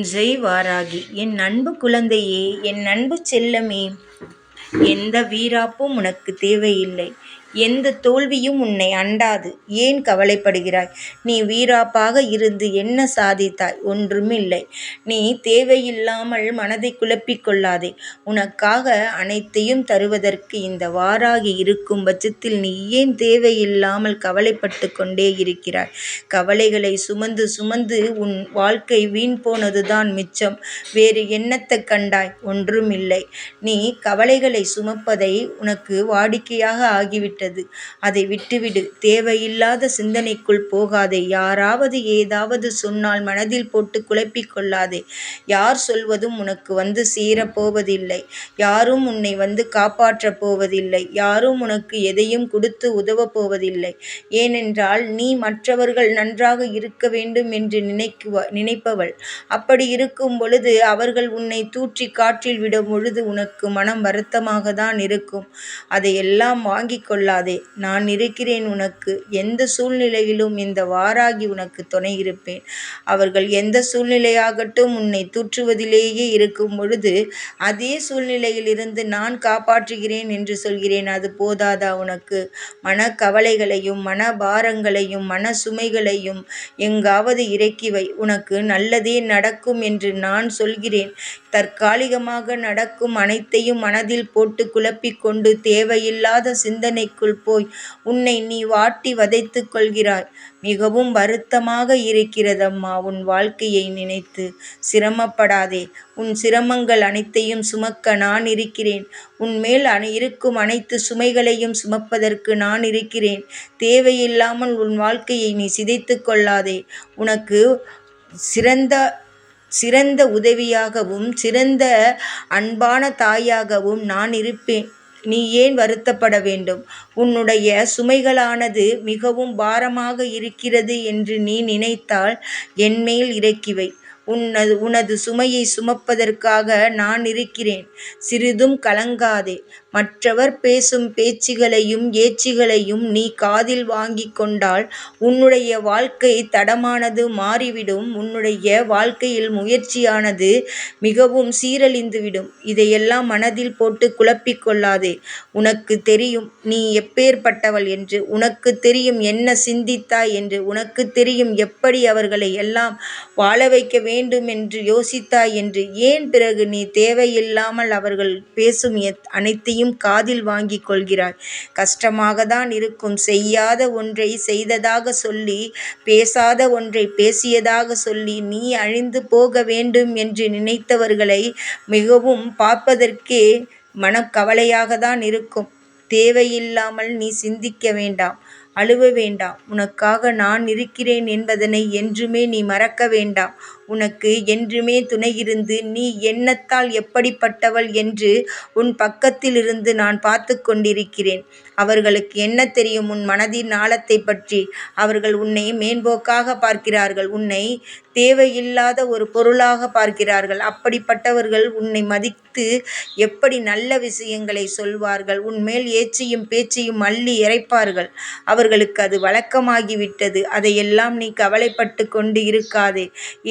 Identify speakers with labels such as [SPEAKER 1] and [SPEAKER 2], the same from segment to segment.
[SPEAKER 1] ஜெய் வாராகி என் அன்பு குழந்தையே என் அன்பு செல்லமே எந்த வீராப்பும் உனக்கு தேவையில்லை. எந்த தோல்வியும் உன்னை அண்டாது. ஏன் கவலைப்படுகிறாய்? நீ வீராப்பாக இருந்து என்ன சாதித்தாய்? ஒன்றுமில்லை. நீ தேவையில்லாமல் மனதை குழப்பிக் கொள்ளாதே. உனக்காக அனைத்தையும் தருவதற்கு இந்த வாராகி இருக்கும் பட்சத்தில் நீ ஏன் தேவையில்லாமல் கவலைப்பட்டு கொண்டே இருக்கிறாய்? கவலைகளை சுமந்து சுமந்து உன் வாழ்க்கை வீண் போனதுதான் மிச்சம். வேறு என்னத்தை கண்டாய்? ஒன்றுமில்லை. நீ கவலைகளை சுமப்பதை உனக்கு வாடிக்கையாக ஆகிவிட்டது. விட்டது. அதை விட்டுவிடு. தேவையில்லாத சிந்தனைக்குள் போகாதே. யாராவது ஏதாவது சொன்னால் மனதில் போட்டு குழப்பிக் கொள்ளாதே. யார் சொல்வதும் உனக்கு வந்து சேரப் போவதில்லை. யாரும் உன்னை வந்து காப்பாற்றப் போவதில்லை. யாரும் உனக்கு எதையும் கொடுத்து உதவப் போவதில்லை. ஏனென்றால் நீ மற்றவர்கள் நன்றாக இருக்க வேண்டும் என்று நினைக்குவ நினைப்பவள். அப்படி இருக்கும் பொழுது அவர்கள் உன்னை தூற்றி காற்றில் விடும் பொழுது உனக்கு மனம் வருத்தமாக தான் இருக்கும். அதையெல்லாம் வாங்கிக் கொள்ள கொள்ளாதே நான் இருக்கிறேன் உனக்கு. எந்த சூழ்நிலையிலும் இந்த வாராகி உனக்கு துணை இருப்பேன். அவர்கள் எந்த சூழ்நிலையாகட்டும் உன்னை தூற்றுவதிலேயே இருக்கும் பொழுது அதே சூழ்நிலையில் இருந்து நான் காப்பாற்றுகிறேன் என்று சொல்கிறேன். அது போதாதா உனக்கு? மன கவலைகளையும் மன பாரங்களையும் மன சுமைகளையும் எங்காவது இறக்கி வை உனக்கு நல்லதே நடக்கும் என்று நான் சொல்கிறேன். தற்காலிகமாக நடக்கும் அனைத்தையும் மனதில் போட்டு குழப்பிக்கொண்டு தேவையில்லாத சிந்தனை கடலுக்குள் போய் உன்னை நீ வாட்டி வதைத்து கொள்கிறாய். மிகவும் வருத்தமாக இருக்கிறதம்மா உன் வாழ்க்கையை நினைத்து. சிரமப்படாதே. உன் சிரமங்கள் அனைத்தையும் சுமக்க நான் இருக்கிறேன். உன்மேல் அனை இருக்கும் அனைத்து சுமைகளையும் சுமப்பதற்கு நான் இருக்கிறேன். தேவையில்லாமல் உன் வாழ்க்கையை நீ சிதைத்து கொள்ளாதே. உனக்கு சிறந்த சிறந்த உதவியாகவும் சிறந்த அன்பான தாயாகவும் நான் இருப்பேன். நீ ஏன் வருத்தப்பட வேண்டும்? உன்னுடைய சுமைகளானது மிகவும் பாரமாக இருக்கிறது என்று நீ நினைத்தால் என்மேல் இறக்கிவை உன்னது உனது சுமையை சுமப்பதற்காக நான் இருக்கிறேன். சிறிதும் கலங்காதே. மற்றவர் பேசும் பேச்சுகளையும் ஏச்சுகளையும் நீ காதில் வாங்கி கொண்டால் உன்னுடைய வாழ்க்கை தடமானது மாறிவிடும். உன்னுடைய வாழ்க்கையில் முயற்சியானது மிகவும் சீரழிந்துவிடும். இதையெல்லாம் மனதில் போட்டு குழப்பிக்கொள்ளாதே உனக்கு தெரியும் நீ எப்பேற்பட்டவள் என்று. உனக்கு தெரியும் என்ன சிந்தித்தாய் என்று. உனக்கு தெரியும் எப்படி அவர்களை எல்லாம் வாழ வைக்க வேண்டும் என்று யோசித்தாய் என்று. ஏன் பிறகு நீ தேவையில்லாமல் அவர்கள் பேசும் அனைத்தையும் செய்தியையும் காதில் வாங்கிக் கொள்கிறாய். கஷ்டமாக தான் இருக்கும். செய்யாத ஒன்றை செய்ததாக சொல்லி பேசாத ஒன்றை பேசியதாக சொல்லி நீ அழிந்து போக வேண்டும் என்று நினைத்தவர்களை மிகவும் பார்ப்பதற்கே மனக்கவலையாக தான் இருக்கும். தேவையில்லாமல் நீ சிந்திக்க வேண்டாம் அழுவ வேண்டாம். உனக்காக நான் இருக்கிறேன் என்பதனை என்றுமே நீ மறக்க வேண்டாம். உனக்கு என்றுமே துணையிருந்து நீ எண்ணத்தால் எப்படிப்பட்டவள் என்று உன் பக்கத்திலிருந்து நான் பார்த்து கொண்டிருக்கிறேன். அவர்களுக்கு என்ன தெரியும் உன் மனதின் ஆழத்தை பற்றி? அவர்கள் உன்னை மேம்போக்காக பார்க்கிறார்கள். உன்னை தேவையில்லாத ஒரு பொருளாக பார்க்கிறார்கள். அப்படிப்பட்டவர்கள் உன்னை மதித்து எப்படி நல்ல விஷயங்களை சொல்வார்கள்? உன்மேல் ஏச்சியும் பேச்சையும் அள்ளி இறைப்பார்கள். அவர்களுக்கு அது வழக்கமாகிவிட்டது. அதையெல்லாம் நீ கவலைப்பட்டு கொண்டு இருக்காதே.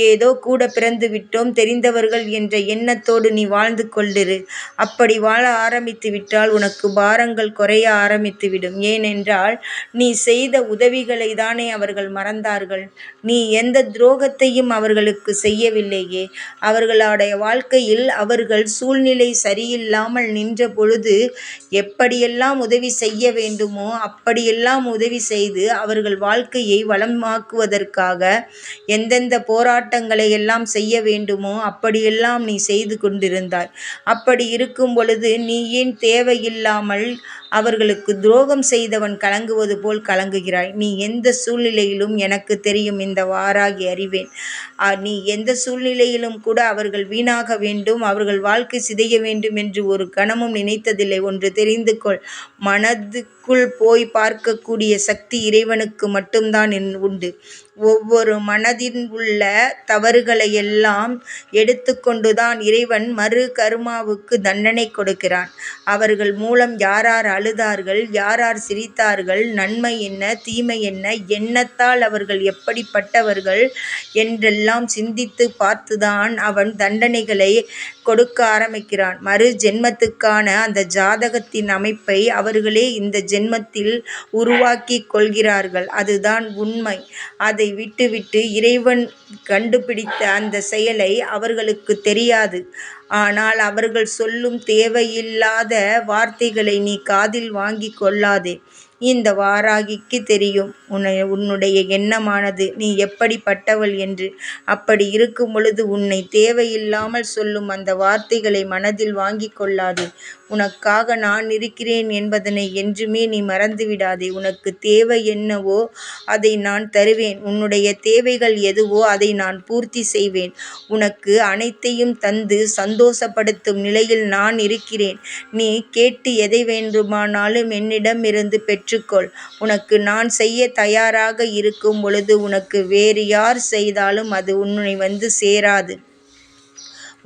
[SPEAKER 1] ஏதோ ஏதோ கூட பிறந்து விட்டோம் தெரிந்தவர்கள் என்ற எண்ணத்தோடு நீ வாழ்ந்து கொண்டிரு அப்படி வாழ ஆரம்பித்து விட்டால் உனக்கு பாரங்கள் குறைய ஆரம்பித்துவிடும் ஏனென்றால் நீ செய்த உதவிகளை தானே அவர்கள் மறந்தார்கள். நீ எந்த துரோகத்தையும் அவர்களுக்கு செய்யவில்லையே. அவர்களுடைய வாழ்க்கையில் அவர்கள் சூழ்நிலை சரியில்லாமல் நின்ற பொழுது எப்படியெல்லாம் உதவி செய்ய வேண்டுமோ அப்படியெல்லாம் உதவி செய்து அவர்கள் வாழ்க்கையை வளமாக்குவதற்காக எந்தெந்த போராட்டங்கள் காரியங்களை எல்லாம் செய்ய வேண்டுமோ? அப்படியெல்லாம் நீ செய்து கொண்டிருந்தாய். அப்படி இருக்கும் பொழுது நீ ஏன் தேவையில்லாமல் அவர்களுக்கு துரோகம் செய்தவன் கலங்குவது போல் கலங்குகிறாய். நீ எந்த சூழ்நிலையிலும் எனக்கு தெரியும் இந்த வாராகி அறிவேன். நீ எந்த சூழ்நிலையிலும் கூட அவர்கள் வீணாக வேண்டும் அவர்கள் வாழ்க்கை சிதைய வேண்டும் என்று ஒரு கணமும் நினைத்ததில்லை. ஒன்று தெரிந்து கொள். மனதுக்குள் போய் பார்க்கக்கூடிய சக்தி இறைவனுக்கு மட்டும்தான் உண்டு. ஒவ்வொரு மனதின் உள்ள தவறுகளை எல்லாம் எடுத்துக்கொண்டுதான் இறைவன் மறு கருமாவுக்கு தண்டனை கொடுக்கிறான். அவர்கள் மூலம் யாரார் அழுதார்கள். யாரார் சிரித்தார்கள்? நன்மை என்ன? தீமை என்ன? எண்ணத்தால் அவர்கள் எப்படிப்பட்டவர்கள்? என்றெல்லாம் சிந்தித்து பார்த்துதான் அவன் தண்டனைகளை கொடுக்க ஆரம்பிக்கிறான். மறு ஜென்மத்துக்கான அந்த ஜாதகத்தின் அமைப்பை அவர்களே இந்த ஜென்மத்தில் உருவாக்கி கொள்கிறார்கள். அதுதான் உண்மை. அதை விட்டுவிட்டு இறைவன் கண்டுபிடித்த அந்த செயலை அவர்களுக்கு தெரியாது. ஆனால் அவர்கள் சொல்லும் தேவையில்லாத வார்த்தைகளை நீ காதில் வாங்கி கொள்ளாதே. இந்த வாராகிக்கு தெரியும். உன்னை உன்னுடைய எண்ணமானது. நீ எப்படிப்பட்டவள் என்று. அப்படி இருக்கும் பொழுது உன்னை தேவையில்லாமல் சொல்லும் அந்த வார்த்தைகளை மனதில் வாங்கி கொள்ளாதே. உனக்காக நான் இருக்கிறேன் என்பதனை என்றுமே நீ மறந்துவிடாதே. உனக்கு தேவை என்னவோ அதை நான் தருவேன். உன்னுடைய தேவைகள் எதுவோ அதை நான் பூர்த்தி செய்வேன். உனக்கு அனைத்தையும் தந்து சந்தோஷப்படுத்தும் நிலையில் நான் இருக்கிறேன். நீ கேட்டு எதை வேண்டுமானாலும் என்னிடமிருந்து பெற்று பெற்றுக்கொள் உனக்கு நான் செய்ய தயாராக இருக்கும் பொழுது உனக்கு வேறு யார் செய்தாலும் அது உன்னை வந்து சேராது.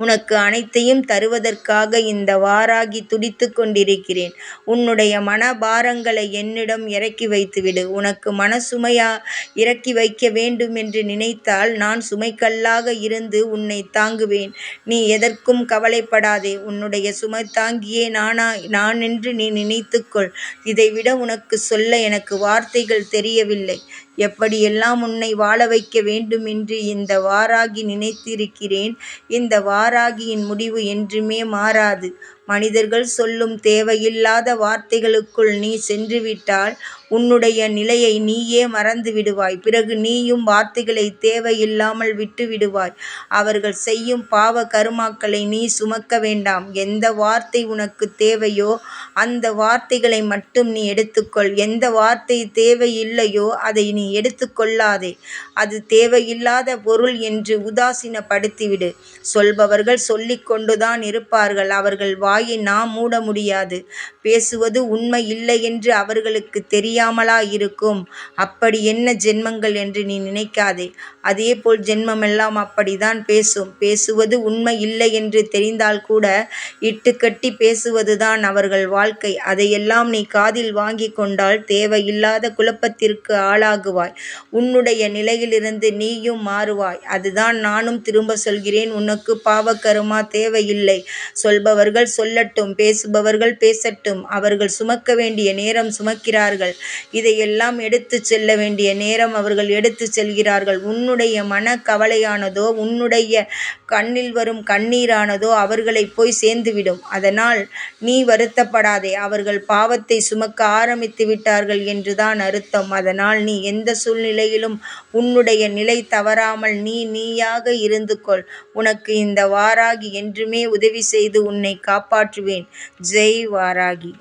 [SPEAKER 1] உனக்கு அனைத்தையும் தருவதற்காக இந்த வாராகி துடித்து கொண்டிருக்கிறேன். உன்னுடைய மனபாரங்களை என்னிடம் இறக்கி வைத்துவிடு. உனக்கு மனசுமையா இறக்கி வைக்க வேண்டும் என்று நினைத்தால் நான் சுமைக்கல்லாக இருந்து உன்னை தாங்குவேன். நீ எதற்கும் கவலைப்படாதே. உன்னுடைய சுமை தாங்கியே நானா நான் என்று நீ நினைத்துக்கொள். இதைவிட உனக்கு சொல்ல எனக்கு வார்த்தைகள் தெரியவில்லை. எப்படியெல்லாம் உன்னை வாழ வைக்க வேண்டும் என்று இந்த வாராகி நினைத்திருக்கிறேன். இந்த வாராகியின் முடிவு என்றுமே மாறாது. மனிதர்கள் சொல்லும் தேவையில்லாத வார்த்தைகளுக்குள் நீ சென்றுவிட்டால் உன்னுடைய நிலையை நீயே மறந்து விடுவாய். பிறகு நீயும் வார்த்தைகளை தேவையில்லாமல் விட்டு விடுவாய் அவர்கள் செய்யும் பாவ கருமாக்களை நீ சுமக்க வேண்டாம். எந்த வார்த்தை உனக்கு தேவையோ அந்த வார்த்தைகளை மட்டும் நீ எடுத்துக்கொள். எந்த வார்த்தை தேவையில்லையோ அதை நீ எடுத்துக்கொள்ளாதே. அது தேவையில்லாத பொருள் என்று உதாசீனப்படுத்திவிடு. சொல்பவர்கள் சொல்லிக்கொண்டுதான் இருப்பார்கள். அவர்கள் வாய் நாம் மூட முடியாது. பேசுவது உண்மை இல்லை என்று அவர்களுக்கு தெரியாமலா இருக்கும் அப்படி என்ன ஜென்மங்கள் என்று நீ நினைக்காதே. அதேபோல் ஜென்மமெல்லாம் அப்படித்தான் பேசும். பேசுவது உண்மை இல்லை என்று தெரிந்தால் கூட இட்டுக்கட்டி பேசுவதுதான் அவர்கள் வாழ்க்கை. அதையெல்லாம் நீ காதில் வாங்கி கொண்டால் தேவையில்லாத குழப்பத்திற்கு ஆளாகுவாய். உன்னுடைய நிலையிலிருந்து நீயும் மாறுவாய். அதுதான் நானும் திரும்ப சொல்கிறேன். உனக்கு பாவக்கருமா தேவையில்லை. சொல்பவர்கள் சொல் சொல்லட்டும் பேசுபவர்கள் பேசட்டும் அவர்கள் சுமக்க வேண்டிய நேரம் சுமக்கிறார்கள். இதையெல்லாம் எடுத்து செல்ல வேண்டிய நேரம் அவர்கள் எடுத்து செல்கிறார்கள். உன்னுடைய மன கவலையானதோ உன்னுடைய கண்ணில் வரும் கண்ணீரானதோ அவர்களை போய் சேர்ந்துவிடும். அதனால் நீ வருத்தப்படாதே அவர்கள் பாவத்தை சுமக்க ஆரம்பித்து விட்டார்கள் என்றுதான் அர்த்தம். அதனால் நீ எந்த சூழ்நிலையிலும் உன்னுடைய நிலை தவறாமல் நீ நீயாக இருந்து கொள். உனக்கு இந்த வாராகி என்றுமே உதவி செய்து உன்னை காப்பாற்றுவேன் ஜெய் வாராகி